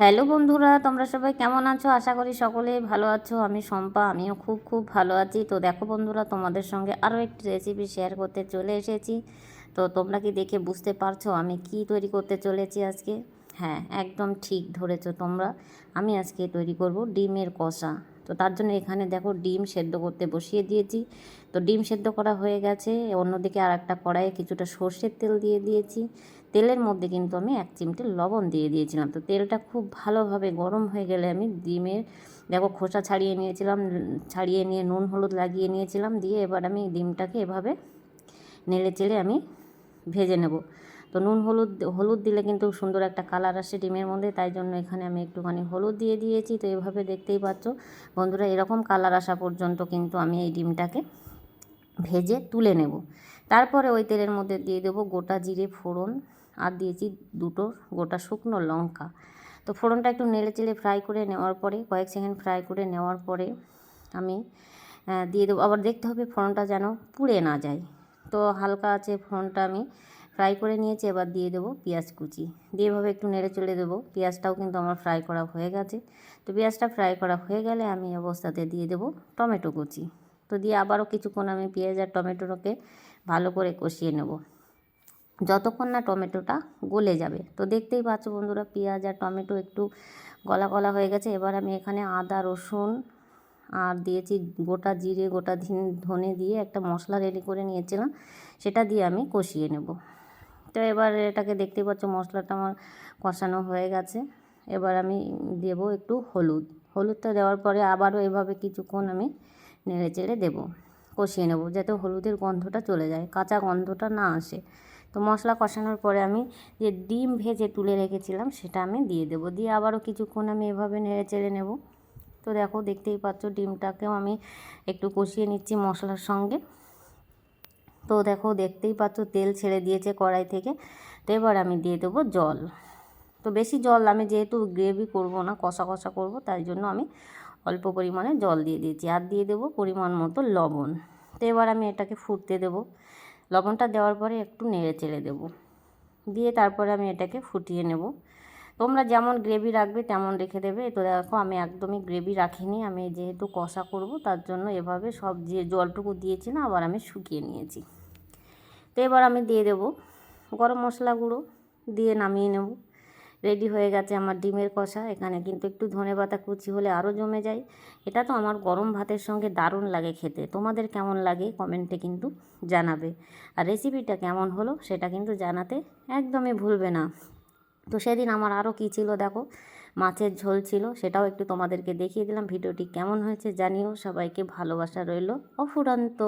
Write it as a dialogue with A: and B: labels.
A: Hello বন্ধুরা, তোমরা সবাই কেমন আছো? আশা করি সকলেই ভালো আছো। আমি শম্পা, আমিও খুব খুব ভালো আছি। তো দেখো বন্ধুরা, তোমাদের সঙ্গে আরও একটি রেসিপি শেয়ার করতে চলে এসেছি। তো তোমরা কি দেখে বুঝতে পারছ আমি কি তৈরি করতে চলেছি আজকে? হ্যাঁ একদম ঠিক ধরেছো তোমরা। আমি আজকে তৈরি করব ডিমের কষা। তো তার জন্য এখানে দেখো ডিম সেদ্ধ করতে বসিয়ে দিয়েছি। তো ডিম সেদ্ধ করা হয়ে গেছে। অন্যদিকে আর একটা কড়াইয়ে কিছুটা সর্ষের তেল দিয়ে দিয়েছি। তেলের মধ্যে কিন্তু আমি এক চিমটে লবণ দিয়ে দিয়েছিলাম। তো তেলটা খুব ভালোভাবে গরম হয়ে গেলে আমি ডিমের, দেখো খোসা ছাড়িয়ে নিয়েছিলাম, ছাড়িয়ে নিয়ে নুন, হলুদ লাগিয়ে নিয়েছিলাম। দিয়ে এবার আমি ডিমটাকে এভাবে নেড়ে চেড়ে আমি ভেজে নেব। তো নুন হলুদ হলুদ দিলে কিন্তু সুন্দর একটা কালার আসে ডিমের মধ্যে, তাই জন্য এখানে আমি একটুখানি হলুদ দিয়ে দিয়েছি। তো এভাবে দেখতেই পাচ্ছ, বন্ধুরা এরকম কালার আসা পর্যন্ত কিন্তু আমি এই ডিমটাকে ভেজে তুলে নেব। তারপরে ওই তেলের মধ্যে দিয়ে দেবো গোটা জিরে ফোড়ন, আর দিয়েছি দুটো গোটা শুকনো লঙ্কা। তো ফোড়নটা একটু নেড়ে চেড়ে ফ্রাই করে নেওয়ার পরে, কয়েক সেকেন্ড ফ্রাই করে নেওয়ার পরে আমি দিয়ে দেবো। আবার দেখতে হবে ফোড়নটা যেন পুড়ে না যায়। তো হালকা আছে ফোড়নটা আমি ফ্রাই করে নিয়েছি, এবার দিয়ে দেবো পেঁয়াজ কুচি। দিয়ে এভাবে একটু নেড়ে চলে দেবো। পেঁয়াজটাও কিন্তু আমার ফ্রাই করা হয়ে গেছে। তো পেঁয়াজটা ফ্রাই করা হয়ে গেলে আমি অবস্থাতে দিয়ে দেবো টমেটো কুচি। তো দিয়ে আবারও কিছুক্ষণ আমি পেঁয়াজ আর টমেটোটাকে ভালো করে কষিয়ে নেব। যতক্ষণ না টমেটোটা গলে যাবে। তো দেখতেই পাচ্ছ বন্ধুরা, পেঁয়াজ আর টমেটো একটু গলা গলা হয়ে গেছে। এবার আমি এখানে আদা, রসুন আর দিয়েছি গোটা জিরে, গোটা ধনে দিয়ে একটা মশলা রেডি করে নিয়েছিলাম। সেটা দিয়ে আমি কষিয়ে নেব। তো এবার এটাকে দেখতেই পাচ্ছ, মশলাটা আমার কষানো হয়ে গেছে। এবার আমি দেব একটু হলুদ। হলুদটা দেওয়ার পরে আবারও এভাবে কিছুক্ষণ আমি নেড়ে চেড়ে দেবো, কষিয়ে নেব যাতে হলুদের গন্ধটা চলে যায়, কাঁচা গন্ধটা না আসে। তো মশলা কষানোর পরে আমি যে ডিম ভেজে তুলে রেখেছিলাম সেটা আমি দিয়ে দেবো। দিয়ে আবারও কিছুক্ষণ আমি এভাবে নেড়ে চেড়ে নেব। তো দেখো, দেখতেই পাচ্ছ ডিমটাকেও আমি একটু কষিয়ে নিচ্ছি মশলার সঙ্গে। তো দেখো, দেখতেই পাচ্ছ তেল ছেড়ে দিয়েছে কড়াই থেকে। তো এবার আমি দিয়ে দেবো জল। তো বেশি জল আমি যেহেতু গ্রেভি করব না, কষা কষা করব, তাই জন্য আমি অল্প পরিমাণে জল দিয়ে দিয়েছি। আর দিয়ে দেবো পরিমাণ মতো লবণ। তো এবার আমি এটাকে ফুটতে দেবো। লবণটা দেওয়ার পরে একটু নেড়ে চেড়ে দেবো। দিয়ে তারপরে আমি এটাকে ফুটিয়ে নেব। তোমরা যেমন গ্রেভি রাখবে, তেমন রেখে দেবে। তো দেখো, আমি একদমই গ্রেভি রাখিনি। আমি যেহেতু কষা করব, তার জন্য এভাবে সব যে জলটুকু দিয়েছি না, আবার আমি শুকিয়ে নিয়েছি। তো এবার আমি দিয়ে দেবো গরম মশলা গুঁড়ো, দিয়ে নামিয়ে নেব। রেডি হয়ে গেছে আমার ডিমের কষা। এখানে কিন্তু একটু ধনে পাতা কুচি হলে আরও জমে যায়। এটা তো আমার গরম ভাতের সঙ্গে দারুণ লাগে খেতে। তোমাদের কেমন লাগে কমেন্টে কিন্তু জানাবে। আর রেসিপিটা কেমন হলো, সেটা কিন্তু জানাতে একদমই ভুলবে না। তো সেদিন আমার আরও কী ছিল দেখো? মাছের ঝোল ছিল, সেটাও একটু তোমাদেরকে দেখিয়ে দিলাম। ভিডিওটি কেমন হয়েছে জানিও। সবাইকে ভালোবাসা রইল। অফুরন্ত।